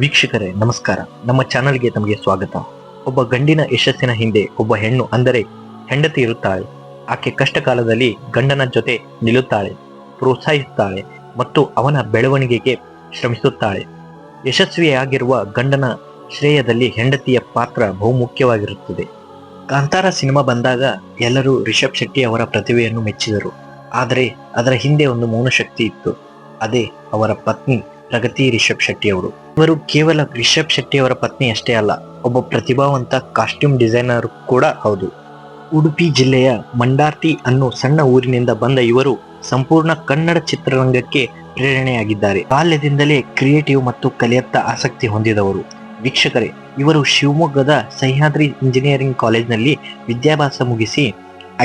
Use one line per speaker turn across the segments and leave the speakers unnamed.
ವೀಕ್ಷಕರೇ, ನಮಸ್ಕಾರ. ನಮ್ಮ ಚಾನಲ್ಗೆ ತಮಗೆ ಸ್ವಾಗತ. ಒಬ್ಬ ಗಂಡಿನ ಯಶಸ್ಸಿನ ಹಿಂದೆ ಒಬ್ಬ ಹೆಣ್ಣು ಅಂದರೆ ಹೆಂಡತಿ ಇರುತ್ತಾಳೆ. ಆಕೆ ಕಷ್ಟ ಕಾಲದಲ್ಲಿ ಗಂಡನ ಜೊತೆ ನಿಲ್ಲುತ್ತಾಳೆ, ಪ್ರೋತ್ಸಾಹಿಸುತ್ತಾಳೆ ಮತ್ತು ಅವನ ಬೆಳವಣಿಗೆಗೆ ಶ್ರಮಿಸುತ್ತಾಳೆ. ಯಶಸ್ವಿಯಾಗಿರುವ ಗಂಡನ ಶ್ರೇಯದಲ್ಲಿ ಹೆಂಡತಿಯ ಪಾತ್ರ ಬಹುಮುಖ್ಯವಾಗಿರುತ್ತದೆ. ಕಾಂತಾರ ಸಿನಿಮಾ ಬಂದಾಗ ಎಲ್ಲರೂ ರಿಷಬ್ ಶೆಟ್ಟಿ ಅವರ ಪ್ರತಿಭೆಯನ್ನು ಮೆಚ್ಚಿದರು. ಆದರೆ ಅದರ ಹಿಂದೆ ಒಂದು ಮೌನಶಕ್ತಿ ಇತ್ತು. ಅದೇ ಅವರ ಪತ್ನಿ ಪ್ರಗತಿ ರಿಷಬ್ ಶೆಟ್ಟಿ ಅವರು ಇವರು ಕೇವಲ ರಿಷಬ್ ಶೆಟ್ಟಿ ಅವರ ಪತ್ನಿ ಅಷ್ಟೇ ಅಲ್ಲ, ಒಬ್ಬ ಪ್ರತಿಭಾವಂತ ಕಾಸ್ಟ್ಯೂಮ್ ಡಿಸೈನರ್ ಕೂಡ ಹೌದು. ಉಡುಪಿ ಜಿಲ್ಲೆಯ ಮಂಡಾರ್ತಿ ಅನ್ನೋ ಸಣ್ಣ ಊರಿನಿಂದ ಬಂದ ಇವರು ಸಂಪೂರ್ಣ ಕನ್ನಡ ಚಿತ್ರರಂಗಕ್ಕೆ ಪ್ರೇರಣೆಯಾಗಿದ್ದಾರೆ. ಬಾಲ್ಯದಿಂದಲೇ ಕ್ರಿಯೇಟಿವ್ ಮತ್ತು ಕಲೆಯತ್ತ ಆಸಕ್ತಿ ಹೊಂದಿದವರು. ವೀಕ್ಷಕರೇ, ಇವರು ಶಿವಮೊಗ್ಗದ ಸಹ್ಯಾದ್ರಿ ಇಂಜಿನಿಯರಿಂಗ್ ಕಾಲೇಜ್ನಲ್ಲಿ ವಿದ್ಯಾಭ್ಯಾಸ ಮುಗಿಸಿ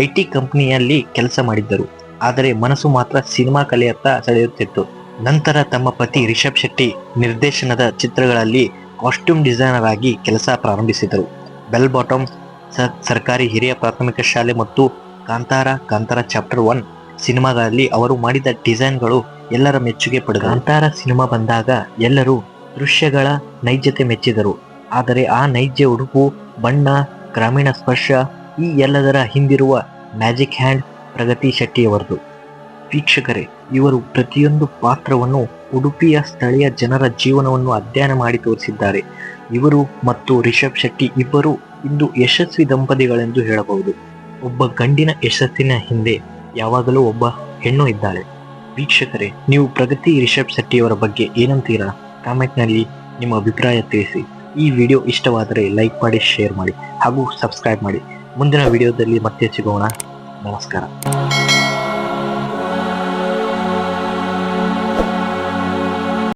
ಐಟಿ ಕಂಪನಿಯಲ್ಲಿ ಕೆಲಸ ಮಾಡಿದ್ದರು. ಆದರೆ ಮನಸ್ಸು ಮಾತ್ರ ಸಿನಿಮಾ ಕಲೆಯತ್ತ ಸೆಳೆಯುತ್ತಿತ್ತು. ನಂತರ ತಮ್ಮ ಪತಿ ರಿಷಬ್ ಶೆಟ್ಟಿ ನಿರ್ದೇಶನದ ಚಿತ್ರಗಳಲ್ಲಿ ಕಾಸ್ಟ್ಯೂಮ್ ಡಿಸೈನರ್ ಆಗಿ ಕೆಲಸ ಪ್ರಾರಂಭಿಸಿದರು. ಬೆಲ್ ಬಾಟಮ್ ಸರ್ಕಾರಿ ಹಿರಿಯ ಪ್ರಾಥಮಿಕ ಶಾಲೆ ಮತ್ತು ಕಾಂತಾರ ಕಾಂತಾರ ಚಾಪ್ಟರ್ ಒನ್ ಸಿನಿಮಾಗಳಲ್ಲಿ ಅವರು ಮಾಡಿದ ಡಿಸೈನ್ಗಳು ಎಲ್ಲರ ಮೆಚ್ಚುಗೆ ಪಡೆದ ಕಾಂತಾರ ಸಿನಿಮಾ ಬಂದಾಗ ಎಲ್ಲರೂ ದೃಶ್ಯಗಳ ನೈಜತೆ ಮೆಚ್ಚಿದರು. ಆದರೆ ಆ ನೈಜ ಉಡುಪು, ಬಣ್ಣ, ಗ್ರಾಮೀಣ ಸ್ಪರ್ಶ ಈ ಎಲ್ಲದರ ಹಿಂದಿರುವ ಮ್ಯಾಜಿಕ್ ಹ್ಯಾಂಡ್ ಪ್ರಗತಿ ಶೆಟ್ಟಿಯವರದು. ವೀಕ್ಷಕರೇ, ಇವರು ಪ್ರತಿಯೊಂದು ಪಾತ್ರವನ್ನು ಉಡುಪಿಯ ಸ್ಥಳೀಯ ಜನರ ಜೀವನವನ್ನು ಅಧ್ಯಯನ ಮಾಡಿ ತೋರಿಸಿದ್ದಾರೆ. ಇವರು ಮತ್ತು ರಿಷಬ್ ಶೆಟ್ಟಿ ಇಬ್ಬರು ಇಂದು ಯಶಸ್ವಿ ದಂಪತಿಗಳೆಂದು ಹೇಳಬಹುದು. ಒಬ್ಬ ಗಂಡಿನ ಯಶಸ್ಸಿನ ಹಿಂದೆ ಯಾವಾಗಲೂ ಒಬ್ಬ ಹೆಣ್ಣು ಇದ್ದಾಳೆ. ವೀಕ್ಷಕರೇ, ನೀವು ಪ್ರಗತಿ ರಿಷಬ್ ಶೆಟ್ಟಿಯವರ ಬಗ್ಗೆ ಏನಂತೀರಾ? ಕಾಮೆಂಟ್ನಲ್ಲಿ ನಿಮ್ಮ ಅಭಿಪ್ರಾಯ ತಿಳಿಸಿ. ಈ ವಿಡಿಯೋ ಇಷ್ಟವಾದರೆ ಲೈಕ್ ಮಾಡಿ, ಶೇರ್ ಮಾಡಿ ಹಾಗೂ ಸಬ್ಸ್ಕ್ರೈಬ್ ಮಾಡಿ. ಮುಂದಿನ ವಿಡಿಯೋದಲ್ಲಿ ಮತ್ತೆ ಸಿಗೋಣ. ನಮಸ್ಕಾರ